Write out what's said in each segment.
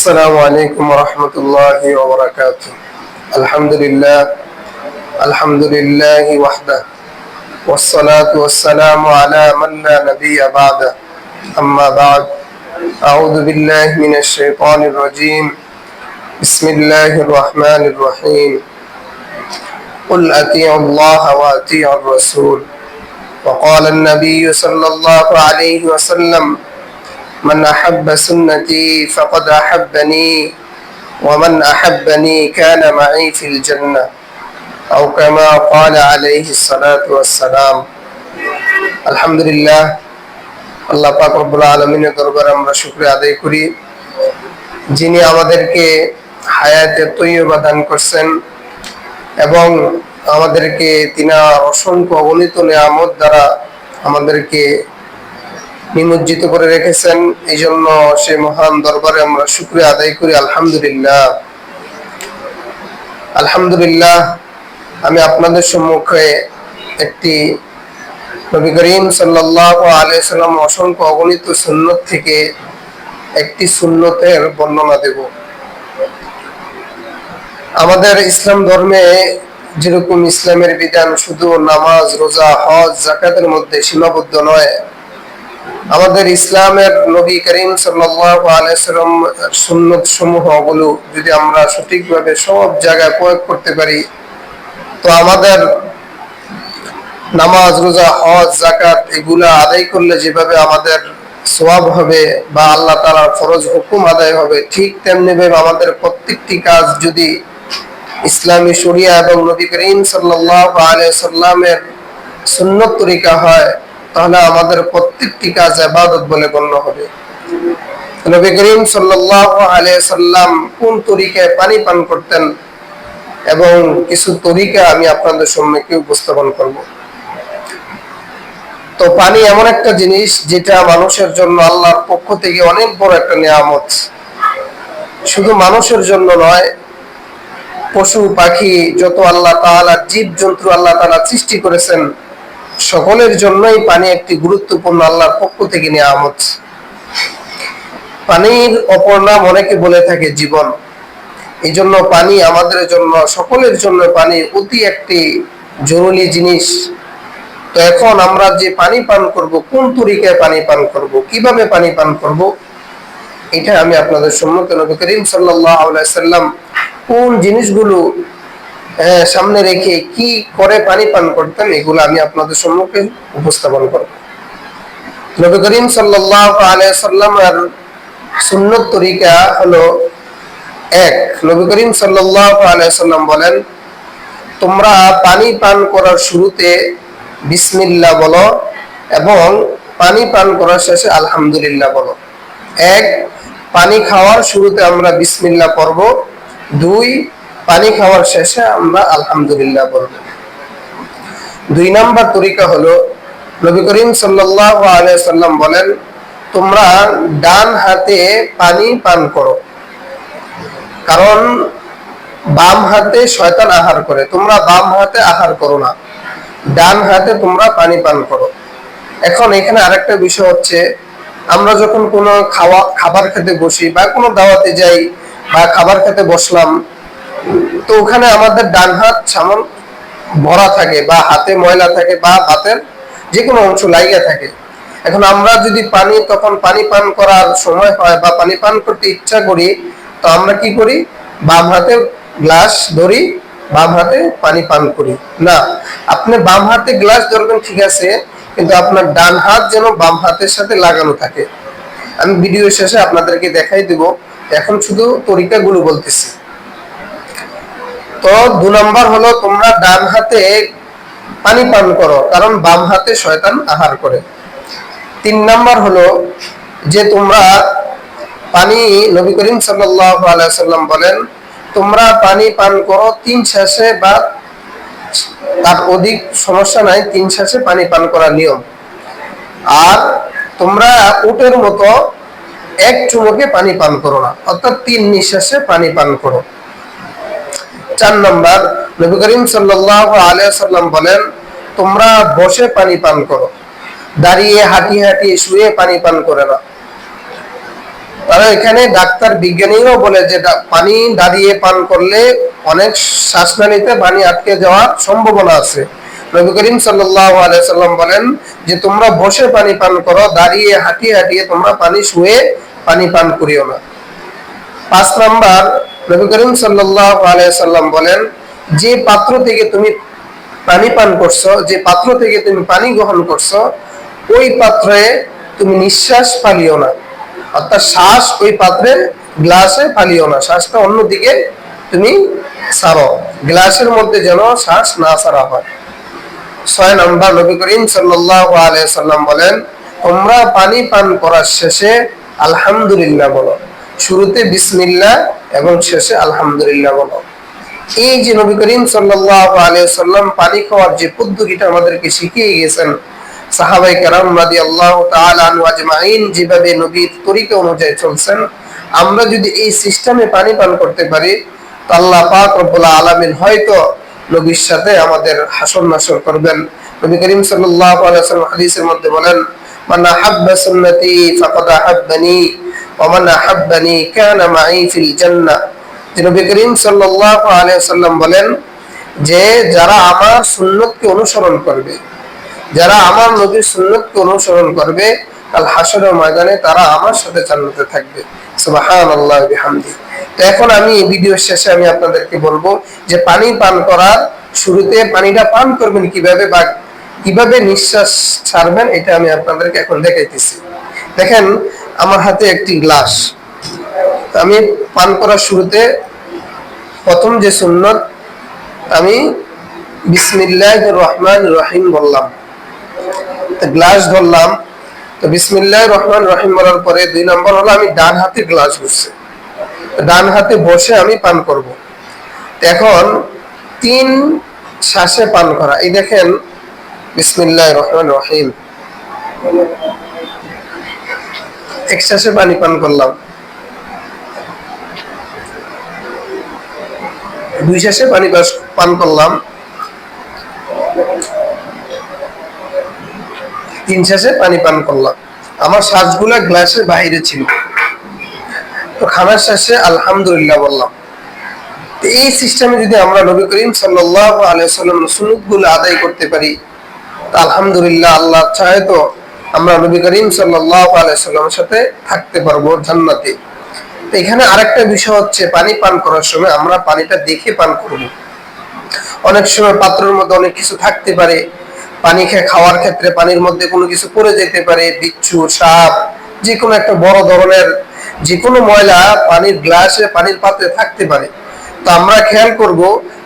السلام عليكم ورحمة الله وبركاته. الحمد لله الحمد لله وحده. والصلاة والسلام على من لا نبي بعده. أما بعد أعوذ بالله من الشيطان الرجيم. بسم الله الرحمن الرحيم. قل أطيعوا الله وأطيعوا الرسول. وقال النبي صلى الله عليه وسلم من أحب سنتي فقد أحبني ومن أحبني كان معي في الجنة أو كما قال عليه الصلاة والسلام الحمد لله আল্লাহ পাক রব্বুল আলমিনের দরবারে আমরা শুক্রিয়া আদায় করি যিনি আমাদেরকে হায়াতে তৈয়বা দান করছেন এবং আমাদেরকে তিনার অসংখ্য অগণিত নিয়ামত দ্বারা আমাদেরকে নিমজ্জিত করে রেখেছেন। এই জন্য সে মহান দরবারে আমরা শুক্রিয়া আদায় করি। আলহামদুলিল্লাহ। আলহামদুলিল্লাহ, আমি আপনাদের সম্মুখে একটি নবী করিম সাল্লাহ আলাইসাল্লাম অসংখ্য অগণিত সুন্নত থেকে একটি সুন্নতের বর্ণনা দেব। আমাদের ইসলাম ধর্মে যেরকম ইসলামের বিধান শুধু নামাজ, রোজা, হজ জাকাতের মধ্যে সীমাবদ্ধ নয় আমাদের ইসলামের নবী করিম সাল্লাম সুন্নত সমূহগুলো যদি আমরা সঠিকভাবে সব জায়গায় প্রয়োগ করতে পারি, তো আমাদের নামাজ, রোজা, হজ জাকাত এগুলা আদায় করলে যেভাবে আমাদের সোয়াব হবে বা আল্লাহ তালার ফরজ হুকুম আদায় হবে, ঠিক তেমনি ভাবে আমাদের প্রত্যেকটি কাজ যদি ইসলামী শরিয়া এবং নবী করিম সাল্লাহ আলিয়া সাল্লামের সুন্নত তরিকা হয় তাহলে আমাদের প্রত্যেকটি কাজ আবাদত বলে গণ্য হবে। নবী করিম সাল্লাম কোন তরিকায় পানি পান করতেন এবং কিছু তরিকা আমি আপনাদের সম্মুখে উপস্থাপন করব? তো পানি এমন একটা জিনিস যেটা মানুষের জন্য আল্লাহর পক্ষ থেকে অনেক বড় একটা নিয়ামত। শুধু মানুষের জন্য নয়, পশু, পাখি, যত আল্লাহ তাআলা জীব জন্তু আল্লাহ তাআলা সৃষ্টি করেছেন সকলের জন্যই পানি একটি গুরুত্বপূর্ণ আল্লাহর পক্ষ থেকে নিয়ামত। পানির অপর নাম অনেকে বলে থাকে জীবন। এই জন্য পানি আমাদের জন্য, সকলের জন্য পানি অতি একটি জরুরি জিনিস। তো এখন আমরা যে পানি পান করব, কোন তরিকায় পানি পান করব, কীভাবে পানি পান করব, এটা আমি আপনাদের সম্মুখে নবী করিম আলাইহি সাল্লাম কোন জিনিসগুলো সামনে রেখে কি করে পানি পান করতেন, এগুলো আমি আপনাদের সম্মুখে উপস্থাপন করব। নবী করিম সাল্লাল্লাহু আলাইহি সাল্লামের সুন্নত তরিকা হলো এক, নবী করিম সাল্লাম বলেন, তোমরা পানি পান করার শুরুতে বিসমিল্লাহ বলো এবং পানি পান করার শেষে আলহামদুলিল্লাহ বলো। এক, পানি খাওয়ার শুরুতে আমরা বিসমিল্লাহ পড়ব। দুই পানি খাওয়ার শেষে আমরা আলহামদুলিল্লাহ বলব। দুই নাম্বার তরিকা হলো, নবী করিম সাল্লাম বলেন, তোমরা ডান হাতে পানি পান করো। কারণ বাম হাতে শয়তান আহার করে। তোমরা বাম হাতে আহার করো না। ডান হাতে তোমরা পানি পান করো। এখন এখানে আরেকটা বিষয় হচ্ছে, আমরা যখন কোনো খাওয়া খাবার খেতে বসি বা কোনো দাওয়াতে যাই বা খাবার খেতে বসলাম তো ওখানে আমাদের ডান হাত সামন ভরা থাকে বা হাতে ময়লা থাকে বা হাতের যে কোনো অংশ লাগিয়ে থাকে। এখন আমরা যদি পানি, তখন পানি পান করার সময় হয় বা পানি পান করতে ইচ্ছা করি, তো আমরা কি করি? বাম হাতে গ্লাস ধরি, বাম হাতে পানি পান করি। না, আপনি বাম হাতে গ্লাস ধরবেন ঠিক আছে, কিন্তু আপনার ডান হাত যেন বাম হাতের সাথে লাগানো থাকে। আমি ভিডিও শেষে আপনাদেরকে দেখাই দিব। এখন শুধু তরিকাগুলো বলতেছি। তো দু নম্বর হলো তোমরা ডান হাতে পানি পান করো, কারণ বাম হাতে শয়তান আহার করে। তিন নাম্বার হলো যে তোমরা পানি, নবী করিম সাল্লাম বলেন, তোমরা পানি পান করো তিন শ্বাসে বা তার অধিক সমস্যা নাই, তিন শ্বাসে পানি পান করার নিয়ম। আর তোমরা উটের মতো এক চুমুকে পানি পান করো না, অর্থাৎ তিন নিঃশ্বাসে পানি পান করো। চার নম্বর, নবী করিম সাল্লাম বলেন, তোমরা বসে পানি পান করো, দাঁড়িয়ে হাঁটি হাঁটি শুয়ে পানি পান করে না তারা এখানে ডাক্তার বলে যে পানি দাঁড়িয়ে পান করলে অনেক শ্বাসনালীতে পানি আটকে যাওয়ার সম্ভাবনা আছে। নবী করিম আলাইহি বলেন যে, তোমরা বসে পানি পান করো, দাঁড়িয়ে হাঁটিয়ে হাঁটিয়ে তোমরা পানি শুয়ে পানি পান করিও না। পাঁচ নাম্বার নবী করিম সাল্লাল্লাহু আলাইহি সাল্লাম বলেন, যে পাত্র থেকে তুমি পানি পান করছ, যে পাত্র থেকে তুমি পানি গ্রহণ করছ, ওই পাত্রে তুমি নিঃশ্বাস ফালিও না। অর্থাৎ শ্বাস ওই পাত্রে গ্লাসে ফালিও না। শ্বাসটা অন্যদিকে তুমি সারো। গ্লাসের মধ্যে যেন শ্বাস না সারা হয়। ছয় নম্বর নবী করিম সাল্লাল্লাহু আলাইহি সাল্লাম বলেন, তোমরা পানি পান করার শেষে আলহামদুলিল্লাহ বলো। শুরুতে বিসমিল্লাহ এবং শেষে আলহামদুলিল্লাহ বলো। এই যে নবী করিম সাল্লাল্লাহু আলাইহি সাল্লাম পানি খাওয়ার যে পদ্ধতিটা আমাদেরকে শিখিয়ে গেছেন সাহাবাই কেরাম তাআলা আনহু আজমাইন যেভাবে নবীর তরিকা অনুযায়ী চলছেন, আমরা যদি এই সিস্টেমে পানি পান করতে পারি, তো আল্লাহ পাক রব্বুল আলামিন হয়তো নবীর সাথে আমাদের হাসর নাসর করবেন। নবী করিম আলাইহি ওয়াসাল্লাম হাদিসের মধ্যে বলেন, মান আহাব্বা সুন্নতি ফাকাদ আহাব্বানি। আহাব্বানি কানা মাই ফিল জান্নাহ যে নবী করিম সাল্লাল্লাহু আলাইহি বলেন যে যারা আমার সুন্নতকে অনুসরণ করবে, যারা আমার নবীর সুন্নতকে অনুসরণ করবে, কাল হাসরের ময়দানে তারা আমার সাথে থাকবে। বিহামদি। তো এখন আমি এই শেষে আমি আপনাদেরকে বলব যে পানি পান করার শুরুতে পানিটা পান করবেন কীভাবে বা কীভাবে নিঃশ্বাস ছাড়বেন, এটা আমি আপনাদেরকে এখন দেখাইতেছি। দেখেন আমার হাতে একটি গ্লাস। আমি পান করার শুরুতে প্রথম যে সুন্নত, আমি বিসমিল্লাহ রহমান রহিম বললাম। গ্লাস ধরলাম, তো বিসমিল্লাহ রহমান রহিম বলার পরে দুই নম্বর হলো আমি ডান হাতে গ্লাস বসছে ডান হাতে বসে আমি পান করব। এখন তিন শ্বাসে পান করা। এই দেখেন বিসমিল্লাহ রহমান রহিম। এক শ্বাসে পানি পান করলাম। দুই শ্বাসে পানি পান করলাম। তিন শ্বাসে পানি পান করলাম। আমার শ্বাসগুলা গ্লাসের বাইরে ছিল। তো খানার শেষে আলহামদুলিল্লাহ বললাম। এই সিস্টেমে যদি আমরা নবী করিম সাল্লাল্লাহু আলাইহি সাল্লাম সুন্নতগুলো আদায় করতে পারি আলহামদুলিল্লাহ আল্লাহ চাহে তো আমরা নবী করিম সাল্লামের সাথে থাকতে পারব জান্নাতে। এখানে আরেকটা বিষয় হচ্ছে পানি পান করার সময় আমরা পানিটা দেখে পান করব। অনেক সময় পাত্রের মধ্যে অনেক কিছু থাকতে পারে, পানি খেয়ে খাওয়ার ক্ষেত্রে পানির মধ্যে কোনো কিছু পড়ে যেতে পারে, বিচ্ছু, সাপ যে কোনো একটা বড় ধরনের যে কোনো ময়লা পানির গ্লাসে, পানির পাত্রে থাকতে পারে। তো আমরা খেয়াল করব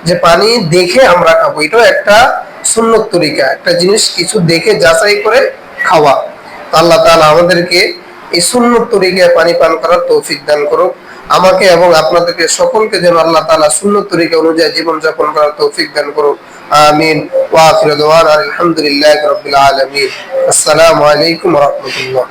যে পানি দেখে আমরা খাব। এটাও একটা সুন্নত তরিকা। একটা জিনিস কিছু দেখে যাচাই করে খাওয়া। আল্লাহ তালা আমাদেরকে এই সুন্নত তরিকায় পানি পান করার তৌফিক দান করুক। আমাকে এবং আপনাদেরকে সকলকে যেন আল্লাহ তালা সুন্নত তরিকা অনুযায়ী জীবন যাপন করার তৌফিক দান করুক। আমিন। ওয়া আলহামদুলিল্লাহ দাওয়ানা আলমিন। আসসালামু আলাইকুম রাহমাতুল্লাহ।